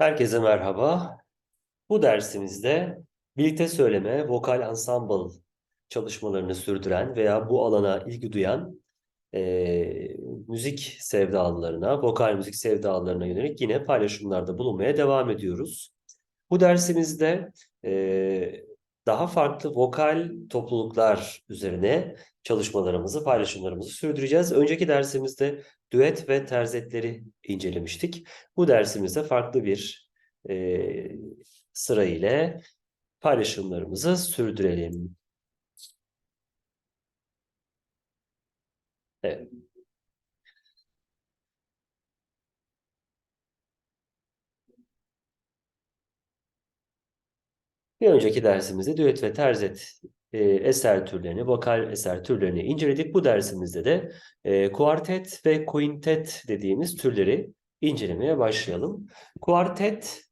Herkese merhaba. Bu dersimizde birlikte söyleme, vokal ensemble çalışmalarını sürdüren veya bu alana ilgi duyan eee, müzik sevdalılarına, vokal müzik sevdalılarına yönelik yine paylaşımlarda bulunmaya devam ediyoruz. Bu dersimizde eee, daha farklı vokal topluluklar üzerine çalışmalarımızı, paylaşımlarımızı sürdüreceğiz. Önceki dersimizde düet ve terzetleri incelemiştik. Bu dersimizde farklı bir e, sıra ile paylaşımlarımızı sürdürelim. Evet. Bir önceki dersimizde düet ve terzet e, eser türlerini, vokal eser türlerini inceledik. Bu dersimizde de e, kuartet ve quintet dediğimiz türleri incelemeye başlayalım. Kuartet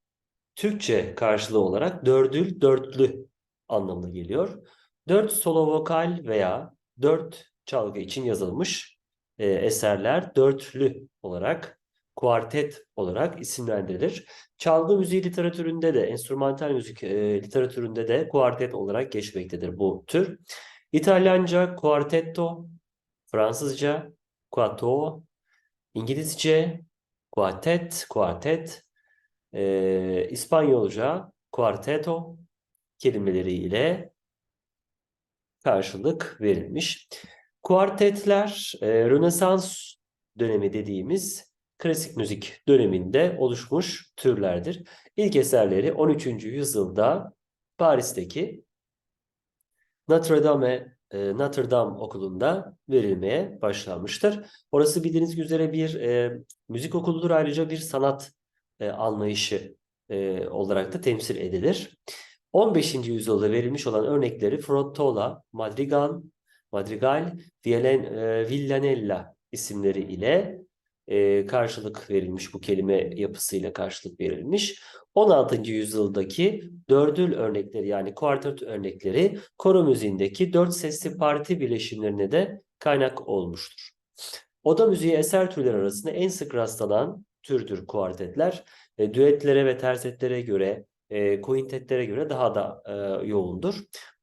Türkçe karşılığı olarak dördül, dörtlü anlamına geliyor. Dört solo vokal veya dört çalgı için yazılmış e, eserler dörtlü olarak, kuartet olarak isimlendirilir. Çalgı müziği literatüründe de, enstrümantal müzik e, literatüründe de kuartet olarak geçmektedir bu tür. İtalyanca quartetto, Fransızca quattro, İngilizce quartet, quartet, e, İspanyolca cuarteto kelimeleriyle karşılık verilmiş. Kuartetler e, Rönesans dönemi dediğimiz klasik müzik döneminde oluşmuş türlerdir. İlk eserleri 13. yüzyılda Paris'teki Notre Dame e, Notre Dame okulunda verilmeye başlanmıştır. Orası bildiğiniz üzere bir e, müzik okuludur ayrıca bir sanat e, anlayışı e, olarak da temsil edilir. 15. yüzyılda verilmiş olan örnekleri Frottola, Madrigal, Madrigal, e, Villanella isimleri ile e, karşılık verilmiş, bu kelime yapısıyla karşılık verilmiş. 16. yüzyıldaki dördül örnekleri yani kuartet örnekleri koro müziğindeki dört sesli parti bileşimlerine de kaynak olmuştur. Oda müziği eser türleri arasında en sık rastlanan türdür kuartetler. E, düetlere ve tersetlere göre, e, quintetlere göre daha da e, yoğundur.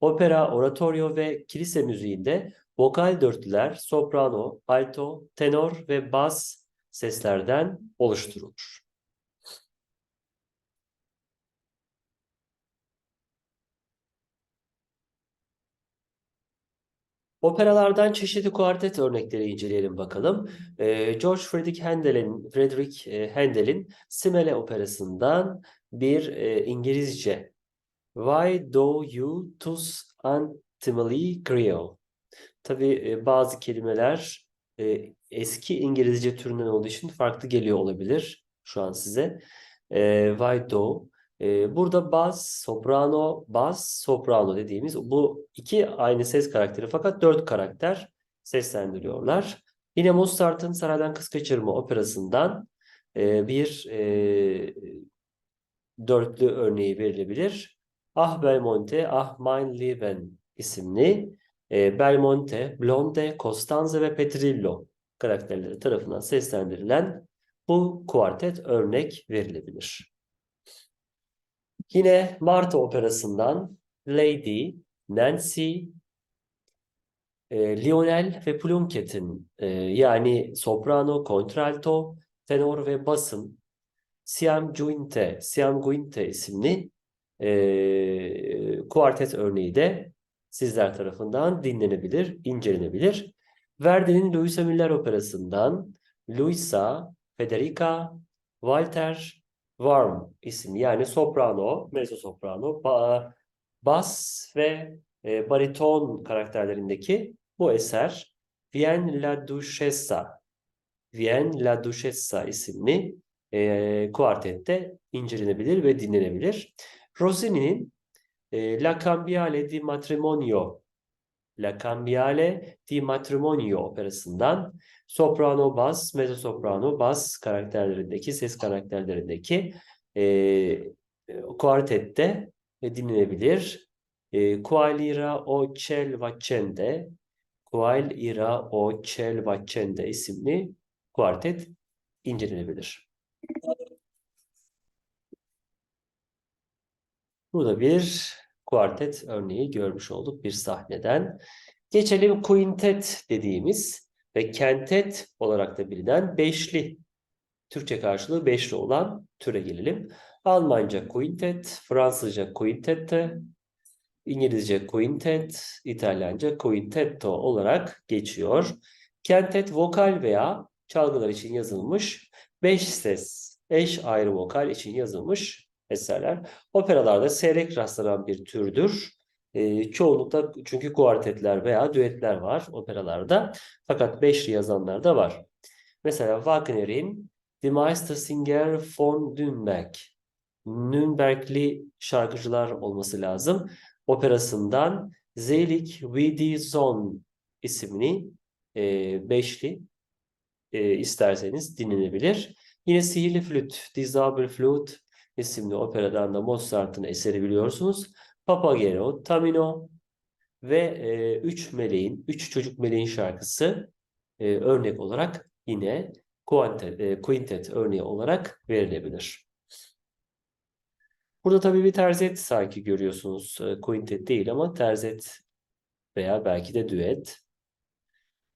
Opera, oratorio ve kilise müziğinde vokal dörtlüler soprano, alto, tenor ve bas seslerden oluşturulur. Operalardan çeşitli kuartet örnekleri inceleyelim bakalım. Ee, George Friedrich Handel'in Friedrich e, Handel'in Simele operasından bir e, İngilizce Why do you thus ultimately creo? Tabii e, bazı kelimeler e, eski İngilizce türünden olduğu için farklı geliyor olabilir şu an size. E, why do ee, burada bas, soprano, bas, soprano dediğimiz bu iki aynı ses karakteri fakat dört karakter seslendiriyorlar. Yine Mozart'ın Saraydan Kız Kaçırma operasından e, bir e, dörtlü örneği verilebilir. Ah Belmonte, Ah Mein Leben isimli e, Belmonte, Blonde, Costanza ve Petrillo karakterleri tarafından seslendirilen bu kuartet örnek verilebilir. Yine Marta Operası'ndan Lady, Nancy, e, Lionel ve Plunkett'in e, yani soprano, kontralto, tenor ve basın Siam Guinte, Siam Guinte isimli e, kuartet örneği de sizler tarafından dinlenebilir, incelenebilir. Verdi'nin Louisa Müller Operası'ndan Luisa, Federica, Walter, Warm isimli yani soprano, mezzo soprano, ba bas ve e, bariton karakterlerindeki bu eser Vien la Duchessa Vien la Duchessa isimli e, kuartette incelenebilir ve dinlenebilir. Rossini'nin e, La Cambiale di Matrimonio La Cambiale di Matrimonio operasından soprano, bas, mezzo soprano, bas karakterlerindeki, ses karakterlerindeki e, kuartette dinlenebilir. E, Qual ira o cel vaccende Qual ira o cel vaccende isimli kuartet incelenebilir. Burada bir kuartet örneği görmüş olduk bir sahneden. Geçelim quintet dediğimiz ve kentet olarak da bilinen beşli, Türkçe karşılığı beşli olan türe gelelim. Almanca quintet, Fransızca quintette, İngilizce quintet, İtalyanca quintetto olarak geçiyor. Kentet vokal veya çalgılar için yazılmış, beş ses, eş ayrı vokal için yazılmış eserler. Operalarda seyrek rastlanan bir türdür. E, çoğunlukla çünkü kuartetler veya düetler var operalarda. Fakat beşli yazanlar da var. Mesela Wagner'in Die Meistersinger von Nürnberg. Nürnbergli şarkıcılar olması lazım. Operasından Selig wie die isimli e, beşli e, isterseniz dinlenebilir. Yine Sihirli Flüt, Die Zauberflöte isimli operadan da Mozart'ın eseri biliyorsunuz. Papageno, Tamino ve e, Üç Meleğin, Üç Çocuk Meleğin şarkısı e, örnek olarak yine quintet, e, quintet örneği olarak verilebilir. Burada tabii bir terzet sanki görüyorsunuz. E, quintet değil ama terzet veya belki de düet.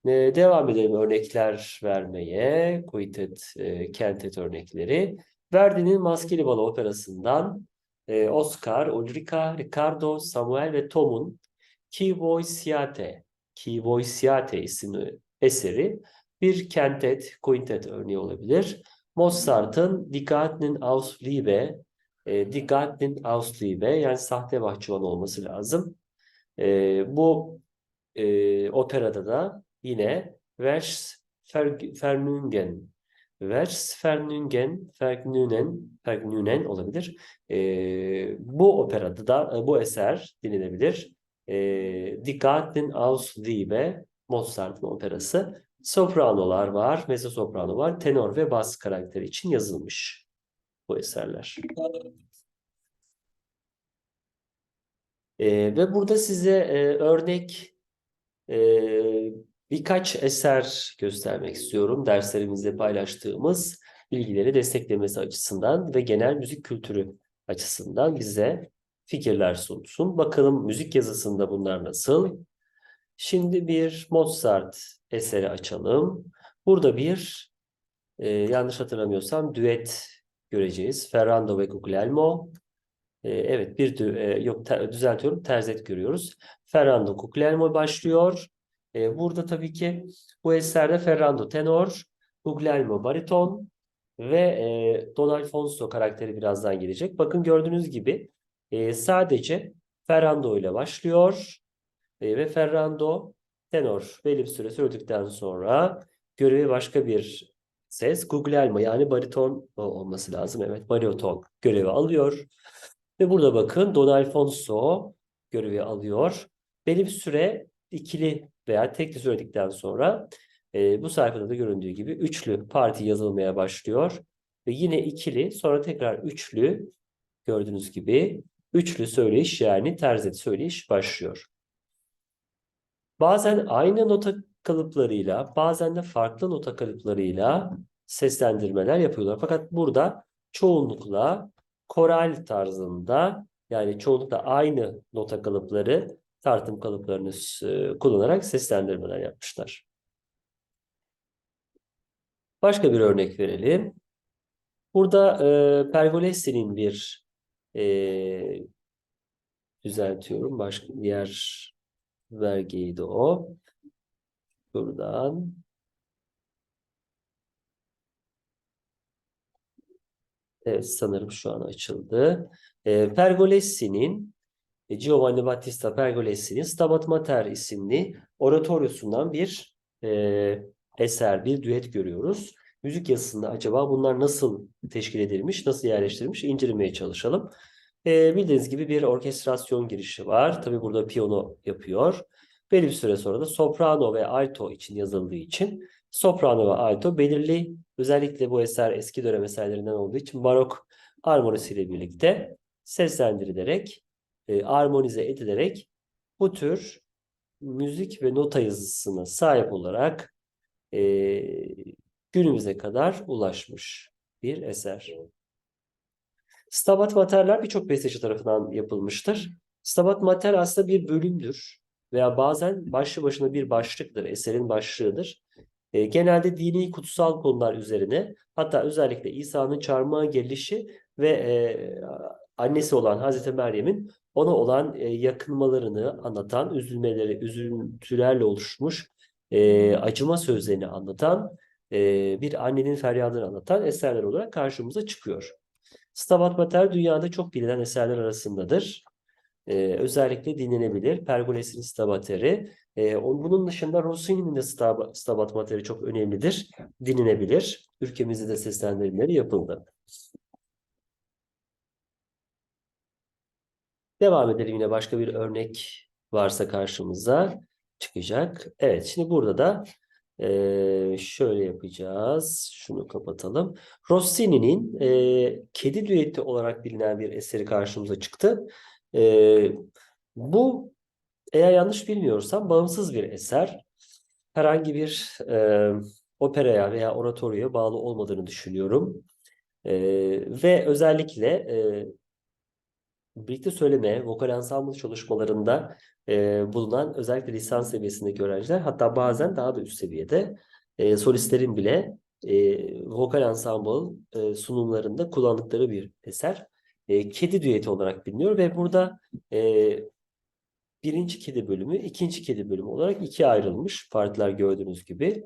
E, devam edelim örnekler vermeye. Quintet, e, kentet örnekleri. Verdi'nin Maskeli Balo operasından e, Oscar, Ulrika, Ricardo, Samuel ve Tom'un Chi voi siate, Chi voi siate isimli eseri bir kentet, quintet örneği olabilir. Mozart'ın Die Garten aus Liebe, e, Die Garten aus Liebe yani sahte bahçıvan olması lazım. E, bu e, operada da yine Vers Vergnügen Vers Vergnügen, Vergnünen, Vergnünen olabilir. E, bu operada da bu eser dinlenebilir. E, Die Garten aus Liebe, Mozart'ın operası. Sopranolar var, mezzo soprano var, tenor ve bas karakteri için yazılmış bu eserler. E, ve burada size e, örnek e, birkaç eser göstermek istiyorum. Derslerimizde paylaştığımız bilgileri desteklemesi açısından ve genel müzik kültürü açısından bize fikirler sunsun. Bakalım müzik yazısında bunlar nasıl? Şimdi bir Mozart eseri açalım. Burada bir e, yanlış hatırlamıyorsam düet göreceğiz. Ferrando ve Guglielmo. E, evet bir e, yok ter, düzeltiyorum terzet görüyoruz. Ferrando Guglielmo başlıyor. E, burada tabii ki bu eserde Ferrando tenor, Guglielmo bariton ve e, Don Alfonso karakteri birazdan gelecek. Bakın gördüğünüz gibi e, sadece Ferrando ile başlıyor e, ve Ferrando tenor belli bir süre söyledikten sonra görevi başka bir ses Guglielmo yani bariton olması lazım. Evet bariton görevi alıyor. Ve burada bakın Don Alfonso görevi alıyor. Belli bir süre ikili veya tekli söyledikten sonra e, bu sayfada da göründüğü gibi üçlü parti yazılmaya başlıyor. Ve yine ikili sonra tekrar üçlü gördüğünüz gibi üçlü söyleyiş yani terzet söyleyiş başlıyor. Bazen aynı nota kalıplarıyla bazen de farklı nota kalıplarıyla seslendirmeler yapıyorlar. Fakat burada çoğunlukla koral tarzında yani çoğunlukla aynı nota kalıpları tartım kalıplarını e, kullanarak seslendirmeler yapmışlar. Başka bir örnek verelim. Burada e, Pergolesi'nin bir e, düzeltiyorum. Başka diğer vergiydi o. Buradan Evet sanırım şu an açıldı. E, Pergolesi'nin Giovanni Battista Pergolesi'nin Stabat Mater isimli oratoryosundan bir e, eser, bir düet görüyoruz. Müzik yazısında acaba bunlar nasıl teşkil edilmiş, nasıl yerleştirilmiş incelemeye çalışalım. E, bildiğiniz gibi bir orkestrasyon girişi var. Tabi burada piyano yapıyor. Belli bir süre sonra da soprano ve alto için yazıldığı için soprano ve alto belirli özellikle bu eser eski dönem eserlerinden olduğu için barok armonisiyle birlikte seslendirilerek e, armonize edilerek bu tür müzik ve nota yazısına sahip olarak e, günümüze kadar ulaşmış bir eser. Stabat Mater'ler birçok besteci tarafından yapılmıştır. Stabat Mater aslında bir bölümdür veya bazen başlı başına bir başlıktır, eserin başlığıdır. E, genelde dini kutsal konular üzerine hatta özellikle İsa'nın çarmıha gelişi ve e, annesi olan Hazreti Meryem'in ona olan e, yakınmalarını anlatan, üzülmeleri, üzüntülerle oluşmuş e, acıma sözlerini anlatan, e, bir annenin feryadını anlatan eserler olarak karşımıza çıkıyor. Stabat Mater dünyada çok bilinen eserler arasındadır. Ee, özellikle dinlenebilir. Pergoles'in Stabater'i. Ee, bunun dışında Rossini'nin de Stab- Stabat Mater'i çok önemlidir. Dinlenebilir. Ülkemizde de seslendirmeleri yapıldı. Devam edelim yine başka bir örnek varsa karşımıza çıkacak. Evet şimdi burada da eee, şöyle yapacağız. Şunu kapatalım. Rossini'nin eee, Kedi Düeti olarak bilinen bir eseri karşımıza çıktı. Eee, bu eğer yanlış bilmiyorsam bağımsız bir eser. Herhangi bir eee, operaya veya oratoryoya bağlı olmadığını düşünüyorum. Eee, ve özellikle eee, birlikte söyleme, vokal ensemble çalışmalarında e, bulunan özellikle lisans seviyesindeki öğrenciler hatta bazen daha da üst seviyede e, solistlerin bile e, vokal ensemble e, sunumlarında kullandıkları bir eser. E, kedi düeti olarak biliniyor ve burada e, birinci kedi bölümü, ikinci kedi bölümü olarak ikiye ayrılmış partiler gördüğünüz gibi.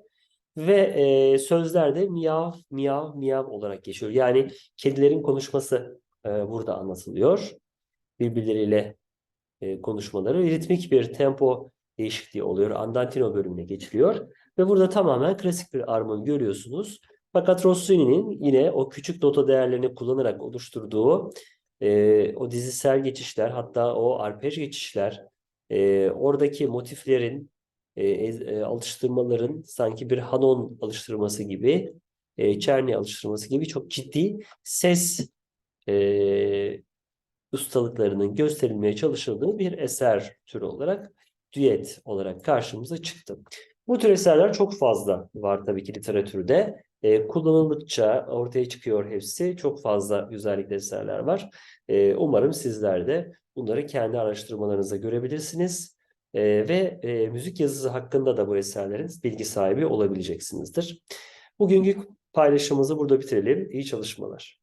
Ve e, sözlerde miyav, miyav, miyav olarak geçiyor. Yani kedilerin konuşması e, burada anlatılıyor birbirleriyle e, konuşmaları ritmik bir tempo değişikliği oluyor. Andantino bölümüne geçiliyor. Ve burada tamamen klasik bir armoni görüyorsunuz. Fakat Rossini'nin yine o küçük nota değerlerini kullanarak oluşturduğu e, o dizisel geçişler hatta o arpej geçişler e, oradaki motiflerin e, e, alıştırmaların sanki bir Hanon alıştırması gibi e, Czerny alıştırması gibi çok ciddi ses e, ustalıklarının gösterilmeye çalışıldığı bir eser türü olarak düet olarak karşımıza çıktı. Bu tür eserler çok fazla var tabii ki literatürde. E, kullanıldıkça ortaya çıkıyor hepsi. Çok fazla güzellikli eserler var. E, umarım sizler de bunları kendi araştırmalarınızda görebilirsiniz. E, ve e, müzik yazısı hakkında da bu eserlerin bilgi sahibi olabileceksinizdir. Bugünkü paylaşımımızı burada bitirelim. İyi çalışmalar.